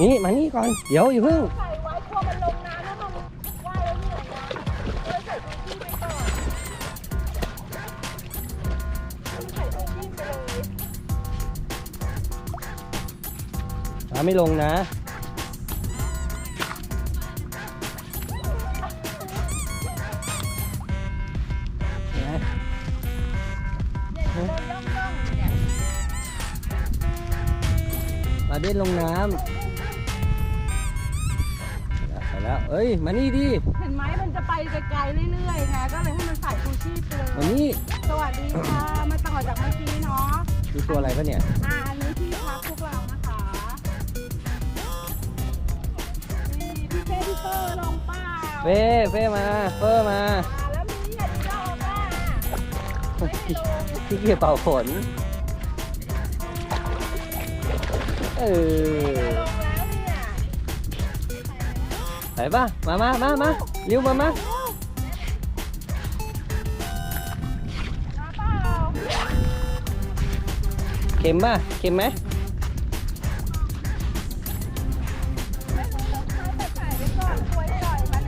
นี่มานี่ก่อน เดี๋ยวอย่าเพิ่งใส่ไว้กลัวมันลงน้ำแล้วมันว่ายแล้วเหนื่อยนะเลยใส่ถุงที่ไปก่อนใส่ถุงที่ไปเลยน้ำไม่ลงนะ เนี่ยเดินย่องๆเนี่ย มาเด่นลงน้ำ แล้ว เอ้ย มานี่ดิ เห็นไหมมันจะไปไกลๆเรื่อยๆไงก็เลยให้มันใส่ชูชีพไปเลยมานี่สวัสดีค่ะ มาต่อจากเมื่อกี้เนาะมีตัวอะไรปะเนี่ย อ่าอันนี้ที่พักพวกเรานะคะนี่พี่เป้พี่เปอร์ลงเปล่าเฟ่เฟ่มา เฟอร์มาอ่าแล้วมีเนี่ยที่เราเอาป่ะไม่ให้ลง ที่เกียจเป่าขน เออ ไปปะมามามามาเร็วมามามาเข็มป่ะ เข็มไหมไม่รู้รองเท้าแต่ใส่ไว้ก่อนว่อยมัน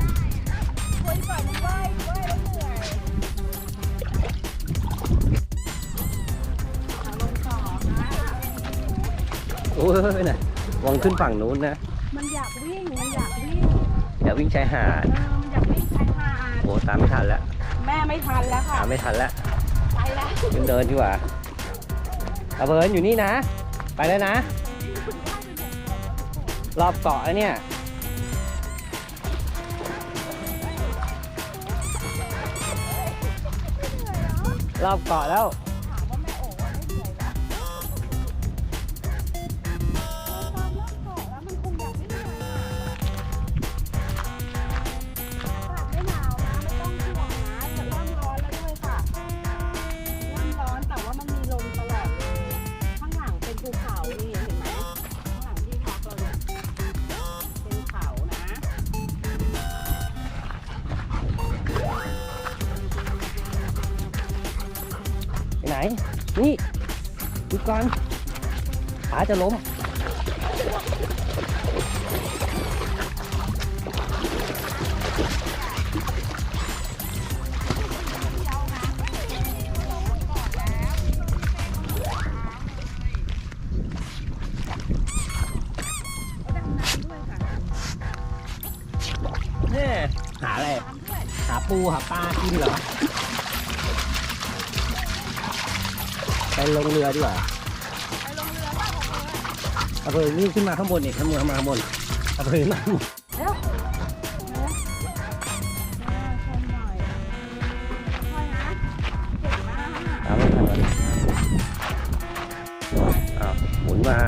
ควยปล่อยมันว่ายว่ายแล้วเหนื่อยเอาลงต่อนะโอ้ยน่ะวางขึ้นฝั่งนู้นนะ มันอยากวิ่ง มันอยากวิ่ง เดี๋ยววิ่งชายหาดเออมันอยากวิ่งชายหาดโอ้ตามไม่ทันแล้วแม่ไม่ทันแล้วค่ะตามไม่ทันแล้วไปแล้วขึ้นเดินดีกว่าอาเบิร์นอยู่นี่นะ ไปแล้วนะ รอบเกาะแล้วเนี่ยรอบเกาะแล้ว ไหน นี่ดูก่อนขาจะล้ม เนี่ยหาอะไร หาปู หาปลากินเหรอ ลงเรือดีกว่าไปลงเรือบ้างของเลยเอาเลยนี่ขึ้นมาข้างบนนี่ข้างบนมาข้างบนเอาเลิงมาข้างบนเร็วเร็วอ่าชมหน่อยค่อยนะเก่งมากเอาไม่ทันแล้วอ้าวหมุนมา